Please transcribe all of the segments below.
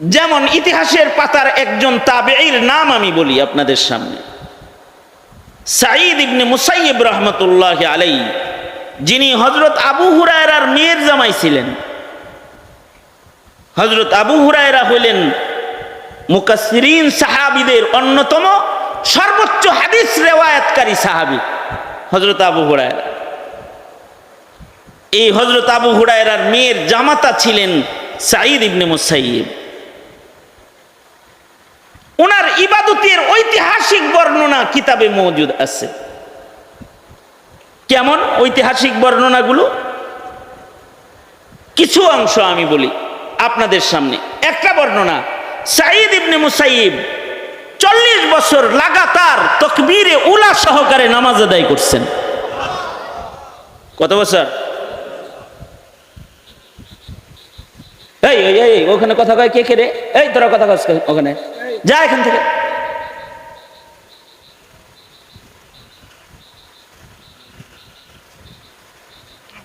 যেমন ইতিহাসের পাতার একজন তাবেঈর নাম আমি বলি আপনাদের সামনে। সাঈদ ইবনে মুসাইব রহমতুল্লাহ আলাই যিনি হজরত আবু হুরায়রার মেয়ের জামাই ছিলেন। হজরত আবু হুরায়রা হইলেন মুকাসরিন সাহাবিদের অন্যতম সর্বোচ্চ হাদিস রেওয়ায়তকারী সাহাবি হজরত আবু হুরায়রা। এই হজরত আবু হুরায়রার মেয়ের জামাতা ছিলেন সাঈদ ইবনে মুসাইব ওনার ইবাদতের ঐতিহাসিক বর্ণনা কিতাবে মজুদ আছে। কেমন ঐতিহাসিক বর্ণনাগুলো? কিছু অংশ আমি বলি আপনাদের সামনে। একটা বর্ণনা, সাঈদ ইবনে মুসাইব চল্লিশ বছর লাগাতার তকবীরে উলা সহকারে নামাজ আদায় করছেন। কত বছর? এই, ওখানে কথা কয় কে কে রে? এই, তোরা কথা কস কে ওখানে? যা এখান থেকে।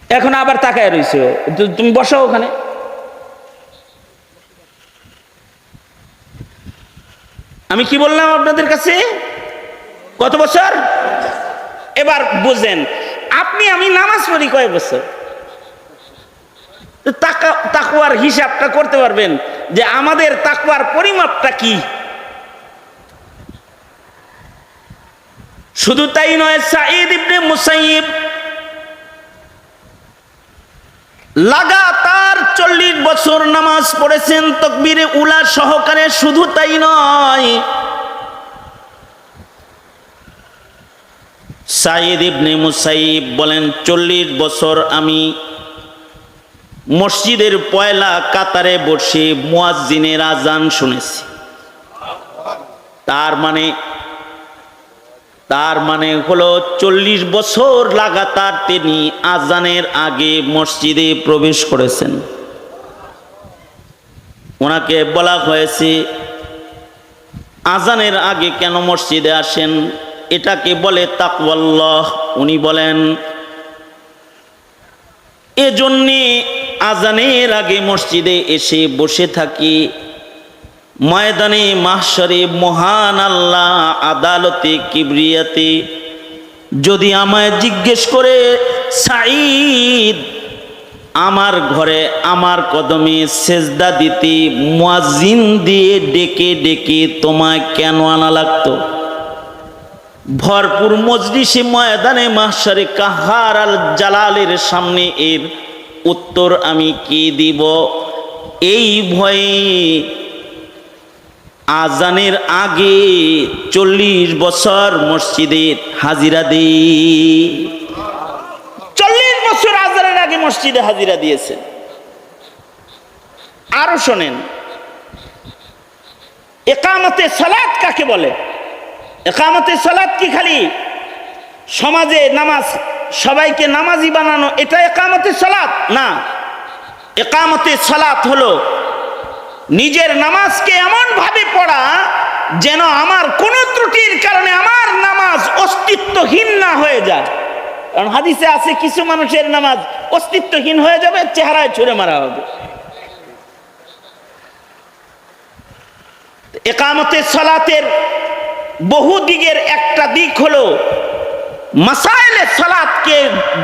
এখন আবার তাকায় রইছো তু- তুমি বসো ওখানে। আমি কি বললাম আপনাদের কাছে? কত বছর? এবার বুঝেন, আপনি, আমি নামাজ পড়ি কয় বছর? তাকুয়ার হিসাবটা করতে পারবেন যে আমাদের তাকুয়ার পরিমাপটা কি? শুধু তাই নয়, সাঈদ ইবনে মুসাইব লাগাতার চল্লিশ বছর নামাজ পড়েছেন, তকবিরে উলা সহকারে শুধু তাই নয়। সাইদ ইবনে মুসাইব বলেন, চল্লিশ বছর আমি মসজিদের পয়লা কাতারে বসে মুয়াজ্জিনের আজান শুনেছি। তার মানে তার মানে হলো চল্লিশ বছর লাগাতার তিনি আজানের আগে মসজিদে প্রবেশ করেছেন। ওনাকে বলা হয়েছে, আজানের আগে কেন মসজিদে আসেন? এটাকে বলে তাকওয়াল্লাহ। উনি বলেন, এজন্যে আজানের আগে মসজিদে এসে বসে থাকি ময়দানে মাহসরে মহান আল্লাহ আদালতে কিবরিয়াতে যদি আমায় জিজ্ঞেস করে, সাঈদ, আমার ঘরে আমার কদমে সেজদা দিতে মুয়াজ্জিন দিয়ে ডেকে ডেকে তোমায় কেন আনা লাগতো? ভরপুর মজলিসে ময়দানে মাহসারে কাহার আল জালালের সামনে এর উত্তর আমি কি দিব? এই ভয়ে আজানের আগে চল্লিশ বছর মসজিদে হাজিরা দিই। চল্লিশ বছর আজানের আগে মসজিদে হাজিরা দিয়েছেন আরও শোনেন, একামতে সালাত কাকে বলে? একামতে সালাত কি খালি? সমাজে নামাজ, সবাইকে নামাজি বানানো, এটা একামতে সালাত? না, একামতে সালাত হলো নিজের নামাজকে এমন ভাবে পড়া যেন আমার কোন ত্রুটির কারণে আমার নামাজ অস্তিত্বহীন না হয়ে যায়। কারণ হাদিসে আছে, কিছু মানুষের নামাজ অস্তিত্বহীন হয়ে যাবে, চেহারায় ছুঁড়ে মারা হবে। একামতে সলাতের বহু দিকের একটা দিক হলো মাসাইলে সালাতকে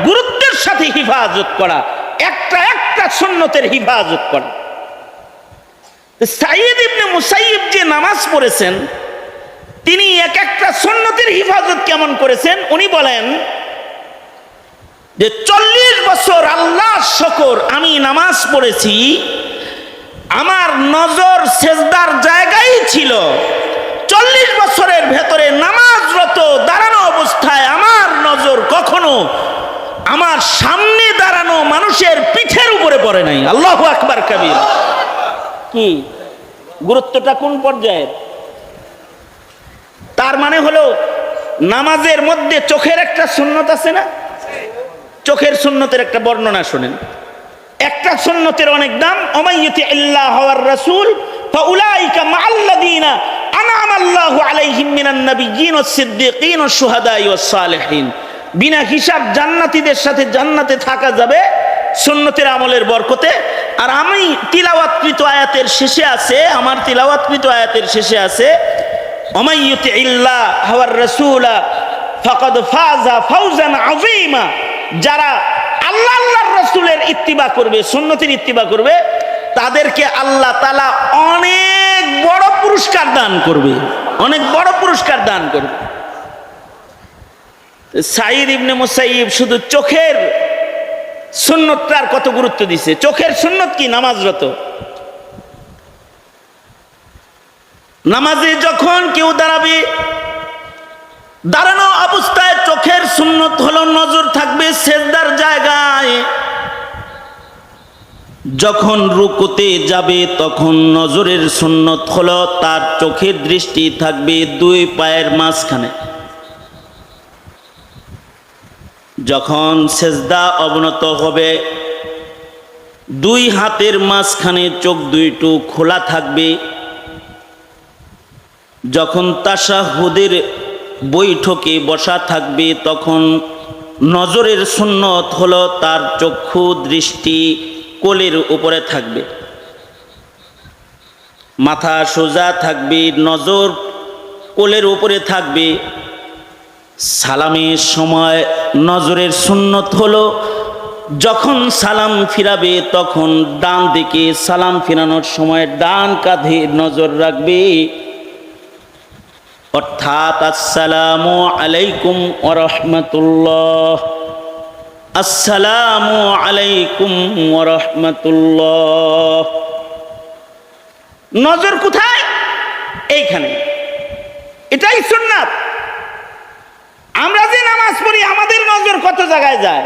গুরুত্বের সাথে হিফাজত করা, একটা একটা সুন্নতের হিফাজত করা। সাইদ ইবনে মুসাইব যে নামাজ পড়েছেন, তিনি এক একটা সুন্নতের হিফাজত কেমন করেছেন? উনি বলেন যে, চল্লিশ বছর আল্লাহ শকর আমি নামাজ পড়েছি, আমার নজর সেজদার জায়গায় ছিল। চল্লিশ বছরের ভেতরে নামাজরত দাঁড়ানো অবস্থায় আমার নজর কখনো আমার সামনে দাঁড়ানো মানুষের পিঠের উপরে পড়ে নাই। আল্লাহ আকবার, কাবির। কি গুরুত্বটা কোন পর্যায়ের? তার মানে হলো নামাজের মধ্যে চোখের একটা সুন্নত আছে না? চোখের সুন্নতের একটা বর্ণনা শোনেন। একটা সুন্নতের অনেক দাম অমাইয়তি আল্লাহ হওয়ার রাসূল ফাউলাইকা মাআল্লাযিনা আনআমা আল্লাহু আলাইহিম মিনান নাবিয়্যিন ওয়াস সিদ্দীকিন ওয়াস বিনা হিসাব জান্নাতীদের সাথে জান্নাতে থাকা যাবে, সুন্নতের আমলের বরকতে। আর আমি তিলাওয়াতকৃত আয়াতের শেষে আছে, আমার তিলাওয়াতকৃত আয়াতের শেষে আছে অমাইয়ুতি ইল্লাহ হাওয়ার রাসূলা ফাকাদ ফাজা ফাউজান আযীমা যারা আল্লাহ আল্লাহর রাসূলের ইত্তিবা করবে, সুন্নতের ইত্তিবা করবে, তাদেরকে আল্লাহ তাআলা অনেক বড় পুরস্কার দান করবে, অনেক বড় পুরস্কার দান করবে। সাইদ ইবনে মুসাইব শুধু চোখের সুন্নতটার কত গুরুত্ব দিছে? চোখের সুন্নত কি? নামাজরত। নামাজে যখন কেউ দাঁড়াবে, দাঁড়ানো অবস্থায় চোখের সুন্নত হলো নজর থাকবে সেজদার জায়গায়। যখন রুকুতে যাবে, তখন নজরের সুন্নত হলো তার চোখের দৃষ্টি থাকবে দুই পায়ের মাঝখানে। যখন সেজদা অবনত হবে, দুই হাতের মাঝখানে চোখ দুইটু খোলা থাকবে। যখন তাসাহুদের বৈঠকে বসা থাকবে, তখন নজরের সুন্নত হলো তার চক্ষু দৃষ্টি কোলের উপরে থাকবে। মাথা সোজা থাকবে, নজর কোলের উপরে থাকবে। সালামের সময় নজরের সুন্নত হলো, যখন সালাম ফিরাবে তখন ডান দিকে সালাম ফিরানোর সময় ডান কাঁধে নজর রাখবে। অর্থাৎ আসসালামু আলাইকুম ওরহমতুল্লাহ আসসালামু আলাইকুম ওরহমতুল্লাহ নজর কোথায়? এইখানে। এটাই সুন্নাত। আমরা যে নামাজ পড়ি, আমাদের নজর কত জায়গায় যায়?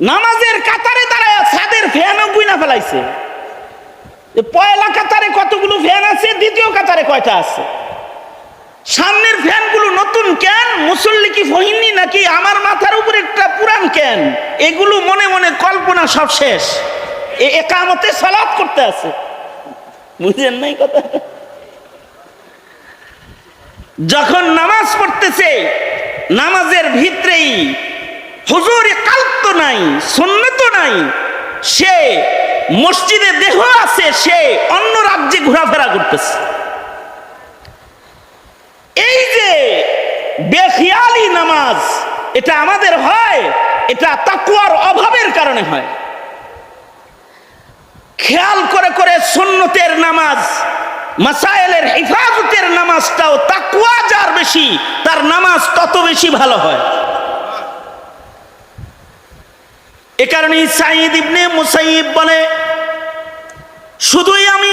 নামাজের কাতারে তারা ছাদের ফ্যানও গুইনা ফেলাইছে। পয়লা কাতারে কতগুলো ফ্যান আছে, দ্বিতীয় কাতারে কয়টা আছে? সামনের ফ্যানগুলো নতুন কেন? মুসল্লি কি ফহিননি নাকি? আমার মাথার উপরে একটা পুরান কেন? এগুলো মনে মনে কল্পনা সব শেষ। একামতে সালাদ করতে আছে। বুঝলেন নাই কথা? যখন নামাজ পড়তেছে, নামাজের ভিতরেই হুজুর কাল্প নাই, সুন্নত নাই। সে মসজিদে দেহ আছে, সে অন্য রাজ্যে ঘোরাফেরা করতেছে। এই যে বেখিয়ালি নামাজ, এটা আমাদের হয়, এটা তাকুয়ার অভাবের কারণে হয়। খেয়াল করে করে সুন্নতের নামাজ মাসাইলের হিফাজতের নামাজটাও তাকুয়া যার বেশি, তার নামাজ তত বেশি ভালো হয়। এ কারণে সাইদ ইবনে মুসাইব বলে, শুধুই আমি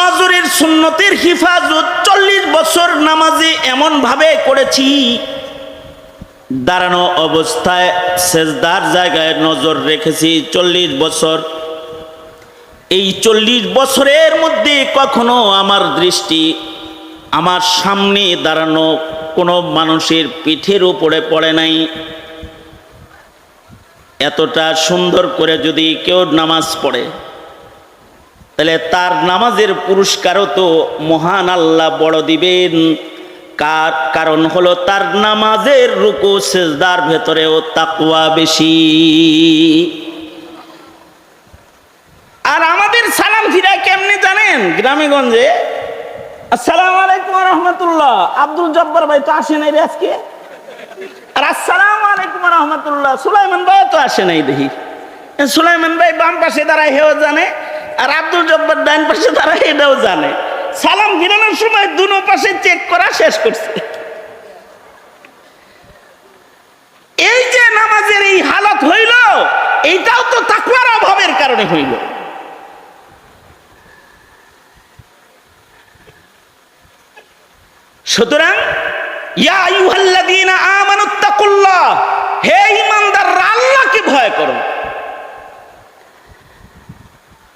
নজরের সুন্নতের হিফাজত চল্লিশ বছর নামাজে এমন ভাবে করেছি, দাঁড়ানো অবস্থায় সেজদার জায়গায় নজর রেখেছি চল্লিশ বছর। এই চল্লিশ বছরের মধ্যে কখনো আমার দৃষ্টি আমার সামনে দাঁড়ানো কোনো মানুষের পিঠের উপরে পড়ে নাই। এতটা সুন্দর করে যদি কেউ নামাজ পড়ে, তাহলে তার নামাজের পুরস্কারও তো মহান আল্লাহ বড় দিবেন। কার কারণ হলো তার নামাজের রুকু, সেজদার ভেতরেও তাকুয়া বেশি আর আমাদের সালাম ফিরা কেমনে জানেন গ্রামে গঞ্জে আসসালামু আলাইকুম রহমতুল্লাহ। আব্দুল ভাই তো আসে নাই আজকে? আর আসসালামু আলাইকুম রহমতুল্লাহ। সুলাইমান ভাই তো আসে নাই দেখি। সুলাইমান ভাই বাম পাশে দাঁড়ায়, হেও জানে। আর আব্দুল ডান পাশে দাঁড়ায় এটাও জানে। সালাম সময় দুনো পাশে চেক করা শেষ করছে। এই যে নামাজের এই হালত হইল, এইটাও তো তাকুয়ার অভাবের কারণে হইল। সুতরাং হে ভয় করো।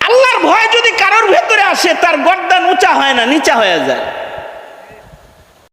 আল্লাহর ভয় যদি কারোর ভেতরে আসে, তার গর্দান উঁচা হয় না, নিচা হয়ে যায়।